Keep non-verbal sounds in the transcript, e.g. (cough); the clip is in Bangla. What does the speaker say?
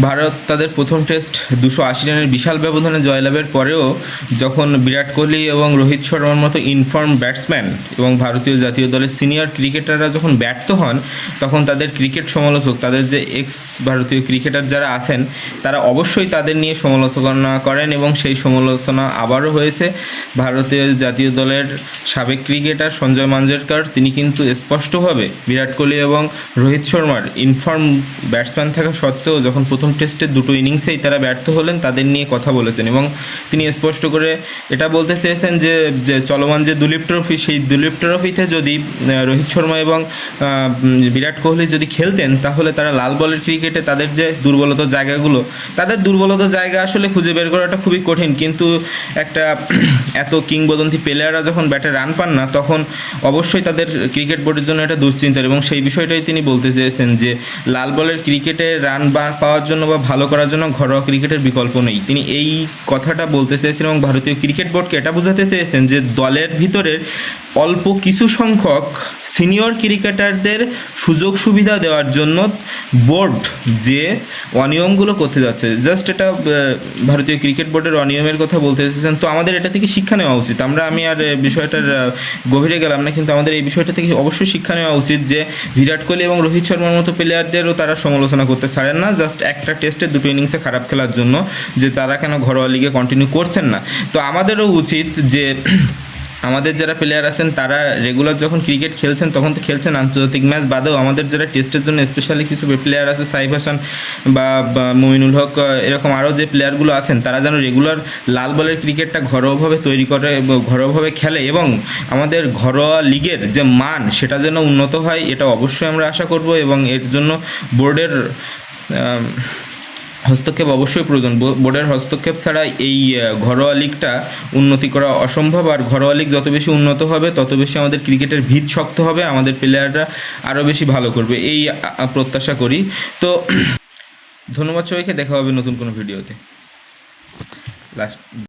ভারত তাদের প্রথম টেস্ট দুশো আশি রানের বিশাল ব্যবধানে জয়লাভের পরেও যখন বিরাট কোহলি এবং রোহিত শর্মার মতো ইনফর্ম ব্যাটসম্যান এবং ভারতীয় জাতীয় দলের সিনিয়র ক্রিকেটাররা যখন ব্যর্থ হন, তখন তাদের ক্রিকেট সমালোচক, তাদের যে এক্স ভারতীয় ক্রিকেটার যারা আছেন, তারা অবশ্যই তাদের নিয়ে সমালোচনা করেন এবং সেই সমালোচনা আবারও হয়েছে। ভারতীয় জাতীয় দলের সাবেক ক্রিকেটার সঞ্জয় মাঞ্জরেকর, তিনি কিন্তু স্পষ্টভাবে বিরাট কোহলি এবং রোহিত শর্মার ইনফর্ম ব্যাটসম্যান থাকা সত্ত্বেও যখন প্রথম টেস্টের দুটো ইনিংসেই তারা ব্যর্থ হলেন, তাদের নিয়ে কথা বলেছেন এবং তিনি স্পষ্ট করে এটা বলতে চেয়েছেন যে চলমান যে দুলীপ ট্রফি, সেই দুলীপ ট্রফিতে যদি রোহিত শর্মা এবং বিরাট কোহলি যদি খেলতেন, তাহলে তারা লাল বলের ক্রিকেটে তাদের যে দুর্বলতার জায়গাগুলো, তাদের দুর্বলতার জায়গা আসলে খুঁজে বের করাটা খুবই কঠিন। কিন্তু একটা (clears throat) এত কিংবদন্তি প্লেয়াররা যখন ব্যাটে রান পান না, তখন অবশ্যই তাদের ক্রিকেট বোর্ডের জন্য এটা দুশ্চিন্তার এবং সেই বিষয়টাই তিনি বলতে চেয়েছেন যে লাল বলের ক্রিকেটে রান পাওয়ার জন্য বা ভালো করার জন্য ঘরোয়া ক্রিকেটের বিকল্প নেই। তিনি এই কথাটা বলতে চেয়েছেন এবং ভারতীয় ক্রিকেট বোর্ডকে এটা বোঝাতে চেয়েছেন যে দলের ভিতরের অল্প কিছু সংখ্যক সিনিয়র ক্রিকেটারদের সুযোগ সুবিধা দেওয়ার জন্য বোর্ড যে অনিয়মগুলো করতে যাচ্ছে জাস্ট এটা ভারতীয় ক্রিকেট বোর্ডের অনিয়মের কথা বলতে এসেছেন। তো আমাদের এটা থেকে শিক্ষা নেওয়া উচিত। আমরা, আমি আর বিষয়টার গভীরে গেলাম না, কিন্তু আমাদের এই বিষয়টা থেকে অবশ্যই শিক্ষা নেওয়া উচিত যে বিরাট কোহলি এবং রোহিত শর্মার মতো প্লেয়ারদেরও তারা সমালোচনা করতে ছাড়েন না। জাস্ট একটা টেস্টে দুটো ইনিংসে খারাপ খেলার জন্য যে তারা কেন ঘরোয়া লিগে কন্টিনিউ করছেন না। তো আমাদেরও উচিত যে আমাদের যারা প্লেয়ার আছেন, তারা রেগুলার যখন ক্রিকেট খেলছেন, তখন তো খেলছেন আন্তর্জাতিক ম্যাচ বাদেও আমাদের যারা টেস্টের জন্য স্পেশালি কিছু প্লেয়ার আছে, সাইফ হাসান বা মমিনুল হক এরকম আরও যে প্লেয়ারগুলো আছেন, তারা যেন রেগুলার লাল বলের ক্রিকেটটা ঘরোয়াভাবে তৈরি করে ঘরোয়াভাবে খেলে এবং আমাদের ঘরোয়া লিগের যে মান, সেটা যেন উন্নত হয়, এটা অবশ্যই আমরা আশা করব এবং এর জন্য বোর্ডের হস্তক্ষেপ অবশ্যই প্রয়োজন। বোর্ডের হস্তক্ষেপ ছাড়া এই ঘরোয়া লিগটা উন্নতি করা অসম্ভব। আর ঘরোয়া লিগ যত বেশি উন্নত হবে, তত বেশি আমাদের ক্রিকেটের ভিত শক্ত হবে, আমাদের প্লেয়াররা আরও বেশি ভালো করবে। এই প্রত্যাশা করি। তো (clears throat) ধন্যবাদ সবাইকে, দেখা হবে নতুন কোনো ভিডিওতে। লাস্ট